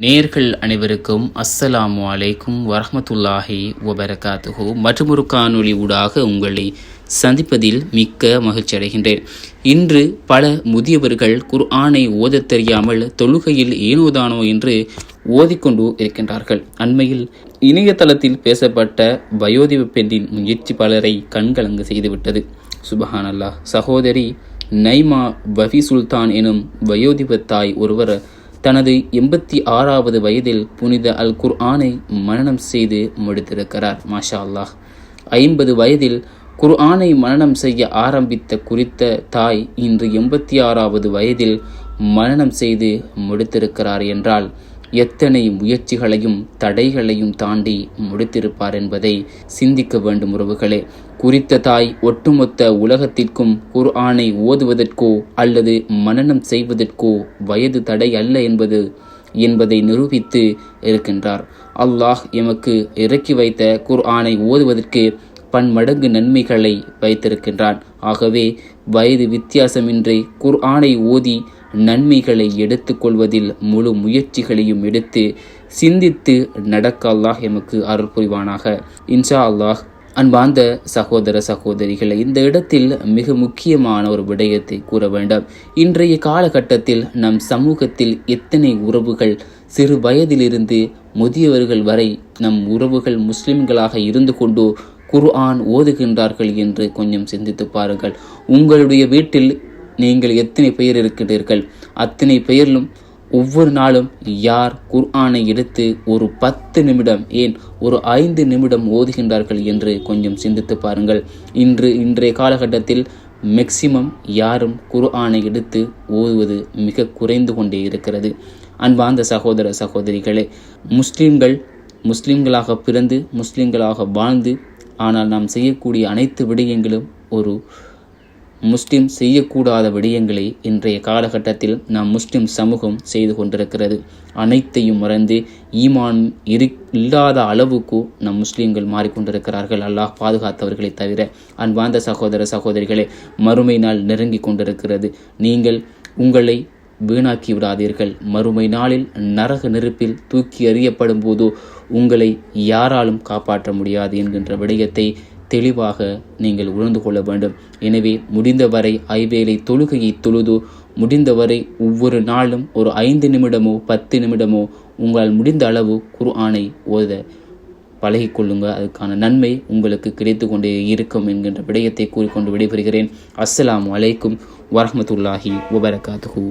நேர்கள் அனைவருக்கும் அஸ்ஸலாமு அலைக்கும் வரஹமத்துல்லாஹி வபரகாத்துஹு. மற்றொரு காணொளி ஊடாக உங்களை சந்திப்பதில் மிக்க மகிழ்ச்சி அடைகின்றேன். இன்று பல முதியவர்கள் குர்ஆனை ஓதத் தெரியாமல் தொழுகையில் ஏனோதானோ என்று ஓதிக்கொண்டு இருக்கின்றார்கள். அண்மையில் இணையதளத்தில் பேசப்பட்ட வயோதிப பெண்ணின் முயற்சி பலரை கண்கலங்கு செய்துவிட்டது. சுபஹான் அல்லாஹ் சகோதரி நைமா வஃபி சுல்தான் எனும் வயோதிப தாய் ஒருவர் தனது எண்பத்தி ஆறாவது வயதில் புனித அல் குர்ஆனை மனனம் செய்து முடித்திருக்கிறார். மாஷா அல்லாஹ் ஐம்பது வயதில் குர்ஆனை மனனம் செய்ய ஆரம்பித்த குறித்த தாய் இன்று எண்பத்தி ஆறாவது வயதில் மனனம் செய்து முடித்திருக்கிறார் என்றால் எத்தனை முயற்சிகளையும் தடைகளையும் தாண்டி முடித்திருப்பார் என்பதை சிந்திக்க வேண்டும் உறவுகளே. குறித்த தாய் ஒட்டுமொத்த உலகத்திற்கும் குர்ஆனை ஓதுவதற்கோ அல்லது மனனம் செய்வதற்கோ வயது தடை அல்ல என்பது என்பதை நிரூபித்து இருக்கின்றார். அல்லாஹ் எமக்கு இறக்கி வைத்த குர்ஆனை ஓதுவதற்கு பன்மடங்கு நன்மைகளை வைத்திருக்கின்றான். ஆகவே வயது வித்தியாசமின்றி குர்ஆனை ஓதி நன்மைகளை எடுத்துக்கொள்வதில் முழு முயற்சிகளையும் எடுத்து சிந்தித்து நடக்க அல்லாஹ் எமக்கு அருள் புரிவானாக. இன்ஷா அல்லாஹ் அன்பார்ந்த சகோதர சகோதரிகளை இந்த இடத்தில் மிக முக்கியமான ஒரு விடயத்தை கூற வேண்டும். இன்றைய காலகட்டத்தில் நம் சமூகத்தில் எத்தனை உறவுகள் சிறு வயதிலிருந்து முதியவர்கள் வரை நம் உறவுகள் முஸ்லிம்களாக இருந்து கொண்டு குர்ஆன் ஓதுகின்றார்கள் என்று கொஞ்சம் சிந்தித்து பாருங்கள். உங்களுடைய வீட்டில் நீங்கள் எத்தனை பெயர் இருக்கிறீர்கள் அத்தனை பெயரிலும் ஒவ்வொரு நாளும் யார் குர்ஆனை எடுத்து ஒரு பத்து நிமிடம் ஏன் ஒரு ஐந்து நிமிடம் ஓதுகின்றார்கள் என்று கொஞ்சம் சிந்தித்து பாருங்கள். இன்று இன்றைய காலகட்டத்தில் மேக்சிமம் யாரும் குர்ஆனை எடுத்து ஓதுவது மிக குறைந்து கொண்டே இருக்கிறது. அன்பார்ந்த சகோதர சகோதரிகளே முஸ்லிம்கள் முஸ்லிம்களாக பிறந்து முஸ்லிம்களாக வாழ்ந்து ஆனால் நாம் செய்யக்கூடிய அனைத்து விடயங்களும் ஒரு முஸ்லிம் செய்யக்கூடாத விடயங்களை இன்றைய காலகட்டத்தில் நாம் முஸ்லிம் சமூகம் செய்து கொண்டிருக்கிறது. அனைத்தையும் மறந்து ஈமான் இரு இல்லாத அளவுக்கு நம் முஸ்லீம்கள் மாறிக்கொண்டிருக்கிறார்கள். அல்லாஹ் பாதுகாத்தவர்களை தவிர அன்பார்ந்த சகோதர சகோதரிகளை மறுமை நாள் நெருங்கி கொண்டிருக்கிறது. நீங்கள் உங்களை வீணாக்கி விடாதீர்கள். மறுமை நாளில் நரக நெருப்பில் தூக்கி எறியப்படும் போது உங்களை யாராலும் காப்பாற்ற முடியாது என்கின்ற விடயத்தை தெளிவாக நீங்கள் உணர்ந்து கொள்ள வேண்டும். எனவே முடிந்தவரை ஐவேளை தொழுகையை தொழுது முடிந்தவரை ஒவ்வொரு நாளும் ஒரு ஐந்து நிமிடமோ பத்து நிமிடமோ உங்களால் முடிந்த அளவு குர்ஆனை ஓத பழகிக்கொள்ளுங்க. அதுக்கான நன்மை உங்களுக்கு கிடைத்து கொண்டே இருக்கும் என்கின்ற விடயத்தை கூறிக்கொண்டு விடைபெறுகிறேன். அஸ்ஸலாம் அலைக்கும் வரமத்துல்லாஹி வபரகாத்துஹூ.